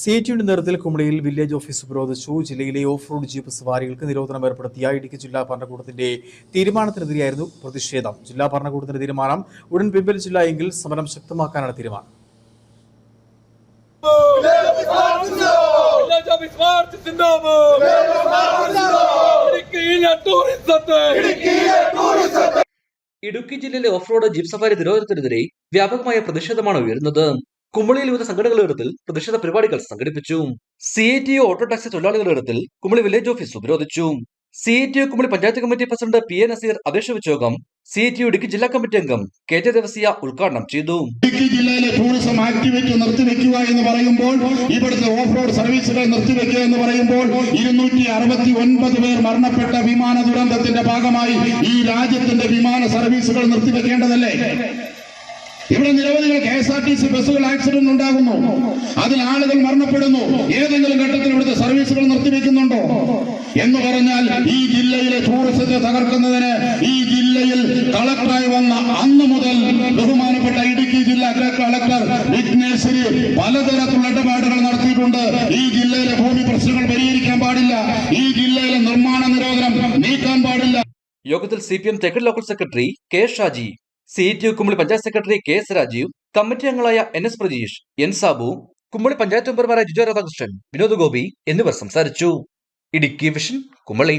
C ടിയുടെ നേതൃത്വത്തിൽ കുമളിയിൽ village office ഉപരോധിച്ചു ജില്ലയിലെ ഓഫ് റോഡ് ജീപ്പ് സവാരികൾക്ക് നിരോധനം ഏർപ്പെടുത്തിയ ഇടുക്കി ജില്ലാ ഭരണകൂടത്തിന്റെ തീരുമാനത്തിനെതിരെയായിരുന്നു പ്രതിഷേധം. ജില്ലാ ഭരണകൂടത്തിന്റെ തീരുമാനം ഉടൻ പിൻവലിച്ചില്ല എങ്കിൽ സമരം ശക്തമാക്കാനാണ് തീരുമാനം. ഇടുക്കി ജില്ലയിലെ ഓഫ് റോഡ് ജീപ്പ് സഫാരി നിരോധനത്തിനെതിരെ വ്യാപകമായ പ്രതിഷേധമാണ് ഉയരുന്നത്. കുമളിയിൽ വിവിധ സംഘടനകളുടെ ഇടത്തിൽ പ്രതിഷേധ പരിപാടികൾ സംഘടിപ്പിച്ചു. C I T auto taxi തൊഴിലാളികളുടെ ഇടത്തിൽ കുമളി വില്ലേജ് ഓഫീസ് ഉപരോധിച്ചു. C I T Kumily panchayat committee president P A Nazeer അപേക്ഷ വെച്ച സി ഐ ടി ഇടുക്കി ജില്ലാ കമ്മിറ്റി അംഗം കെ ജെ ദേവസിയ ഉദ്ഘാടനം ചെയ്തു. ഇടുക്കി ജില്ലയിലെ ടൂറിസം ആക്ടിവിറ്റി നിർത്തിവെക്കുക എന്ന് പറയുമ്പോൾ ഇവിടുത്തെ ഓഫ് റോഡ് സർവീസുകൾ നിർത്തിവെക്കുക എന്ന് പറയുമ്പോൾ ഇരുന്നൂറ്റി അറുപത്തി ഒൻപത് പേർ മരണപ്പെട്ട വിമാന ദുരന്തത്തിന്റെ ഭാഗമായി ഈ രാജ്യത്തിന്റെ വിമാന സർവീസുകൾ നിർത്തിവെക്കേണ്ടതല്ലേ? ഇവിടെ നിരവധികൾ K S R T C ബസ്സുകൾ ആക്സിഡന്റ് ഉണ്ടാകുന്നു. അതിൽ ആളുകൾ മരണപ്പെടുന്നു. ഏതെങ്കിലും ഘട്ടത്തിൽ ഇവിടുത്തെ സർവീസുകൾ നിർത്തിവെക്കുന്നുണ്ടോ? എന്ന് പറഞ്ഞാൽ ഈ ജില്ലയിലെ ടൂറിസത്തെ തകർക്കുന്നതിന് ഈ ജില്ലയിൽ കളക്ടറായി വന്ന അന്ന് മുതൽ ബഹുമാനപ്പെട്ട ഇടുക്കി ജില്ലാ കളക്ടർ വിഘ്നേശ്വരി പലതരത്തിലുള്ള ഇടപാടുകൾ നടത്തിയിട്ടുണ്ട്. ഈ ജില്ലയിലെ ഭൂമി പ്രശ്നങ്ങൾ പരിഹരിക്കാൻ പാടില്ല. ഈ ജില്ലയിലെ നിർമ്മാണ നിരോധനം നീക്കാൻ പാടില്ല. യോഗത്തിൽ സി പി എം തെക്കൻ local secretary K Shaji C T Kumily panchayat secretary K S Rajeev committee അംഗങ്ങളായ N S Prajeesh N Sabu Kumily panchayat മെമ്പർമാരായ ജിജോ രാധാകൃഷ്ണൻ വിനോദ് ഗോപി എന്നിവർ സംസാരിച്ചു. ഇടുക്കി വിഷൻ കുമ്മളി